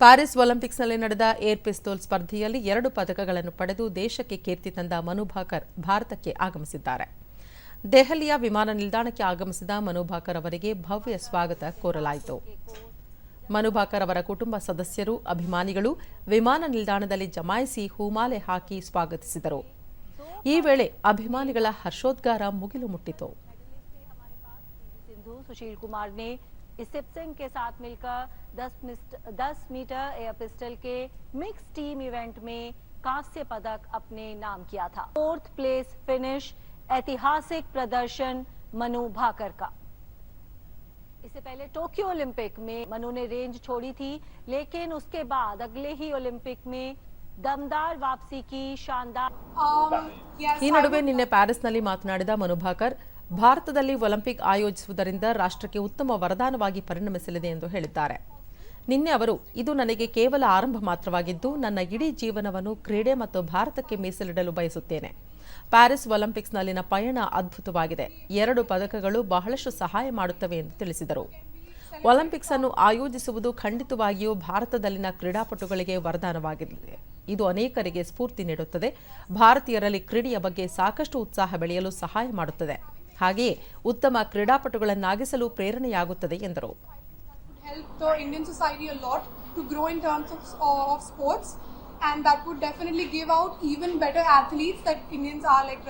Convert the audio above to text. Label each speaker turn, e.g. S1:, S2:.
S1: Paris ಒಲಿಂಪಿಕ್ಸ್ನಲ್ಲಿ ನಡೆದ air ಪಿಸ್ತೋಲ್ ಸ್ಪರ್ಧೆಯಲ್ಲಿ ಎರಡು ಪದಕಗಳನ್ನು ಪಡೆದು ದೇಶಕ್ಕೆ ಕೀರ್ತಿ ತಂದ ಮನು ಭಾಕರ್ ಭಾರತಕ್ಕೆ ಆಗಮಿಸಿದ್ದಾರೆ. ದೆಹಲಿಯ ವಿಮಾನ ನಿಲ್ದಾಣಕ್ಕೆ ಆಗಮಿಸಿದ ಮನು ಭಾಕರ್ ಅವರಿಗೆ ಭವ್ಯ ಸ್ವಾಗತ ಕೋರಲಾಯಿತು. ಮನು ಭಾಕರ್ ಅವರ ಕುಟುಂಬ ಸದಸ್ಯರು, ಅಭಿಮಾನಿಗಳು ವಿಮಾನ ನಿಲ್ದಾಣದಲ್ಲಿ ಜಮಾಯಿಸಿ ಹೂಮಾಲೆ ಹಾಕಿ ಸ್ವಾಗತಿಸಿದರು. ಈ ವೇಳೆ ಅಭಿಮಾನಿಗಳ ಹರ್ಷೋದ್ಗಾರ ಮುಗಿಲು ಮುಟ್ಟಿತು.
S2: सिंधु सुशील कुमार ने इसिप सिंह के साथ मिलकर 10, मिस्ट- 10 मीटर एयर पिस्टल के मिक्स टीम इवेंट में कांस्य पदक अपने नाम किया था फोर्थ प्लेस फिनिश ऐतिहासिक प्रदर्शन मनु भाकर का इससे पहले टोक्यो ओलंपिक में मनु ने रेंज छोड़ी थी लेकिन उसके बाद अगले ही ओलंपिक में दमदार वापसी की शानदार
S3: Um, yes,
S1: ಈ
S3: I
S1: ನಡುವೆ
S3: would-
S1: ನಿನ್ನೆ ಪ್ಯಾರಿಸ್ನಲ್ಲಿ ಮಾತನಾಡಿದ ಮನು ಭಾಕರ್ ಭಾರತದಲ್ಲಿ ಒಲಿಂಪಿಕ್ ಆಯೋಜಿಸುವುದರಿಂದ ರಾಷ್ಟ್ರಕ್ಕೆ ಉತ್ತಮ ವರದಾನವಾಗಿ ಪರಿಣಮಿಸಲಿದೆ ಎಂದು ಹೇಳಿದ್ದಾರೆ. ನಿನ್ನೆ ಅವರು, ಇದು ನನಗೆ ಕೇವಲ ಆರಂಭ ಮಾತ್ರವಾಗಿದ್ದು, ನನ್ನ ಇಡೀ ಜೀವನವನ್ನು ಕ್ರೀಡೆ ಮತ್ತು ಭಾರತಕ್ಕೆ ಮೀಸಲಿಡಲು ಬಯಸುತ್ತೇನೆ. ಪ್ಯಾರಿಸ್ ಒಲಿಂಪಿಕ್ಸ್ನಲ್ಲಿನ ಪಯಣ ಅದ್ಭುತವಾಗಿದೆ. ಎರಡು ಪದಕಗಳು ಬಹಳಷ್ಟು ಸಹಾಯ ಮಾಡುತ್ತವೆ ಎಂದು ತಿಳಿಸಿದರು. ಒಲಿಂಪಿಕ್ಸ್ ಅನ್ನು ಆಯೋಜಿಸುವುದು ಖಂಡಿತವಾಗಿಯೂ ಭಾರತದಲ್ಲಿನ ಕ್ರೀಡಾಪಟುಗಳಿಗೆ ವರದಾನವಾಗಿದೆ. ಇದು ಅನೇಕರಿಗೆ ಸ್ಫೂರ್ತಿ ನೀಡುತ್ತದೆ. ಭಾರತೀಯರಲ್ಲಿ ಕ್ರೀಡೆಯ ಬಗ್ಗೆ ಸಾಕಷ್ಟು ಉತ್ಸಾಹ ಬೆಳೆಯಲು ಸಹಾಯ ಮಾಡುತ್ತದೆ. ಹಾಗೆಯೇ ಉತ್ತಮ ಕ್ರೀಡಾಪಟುಗಳನ್ನಾಗಿಸಲು ಪ್ರೇರಣೆಯಾಗುತ್ತದೆ ಎಂದರು.
S3: Help Indian better Indians like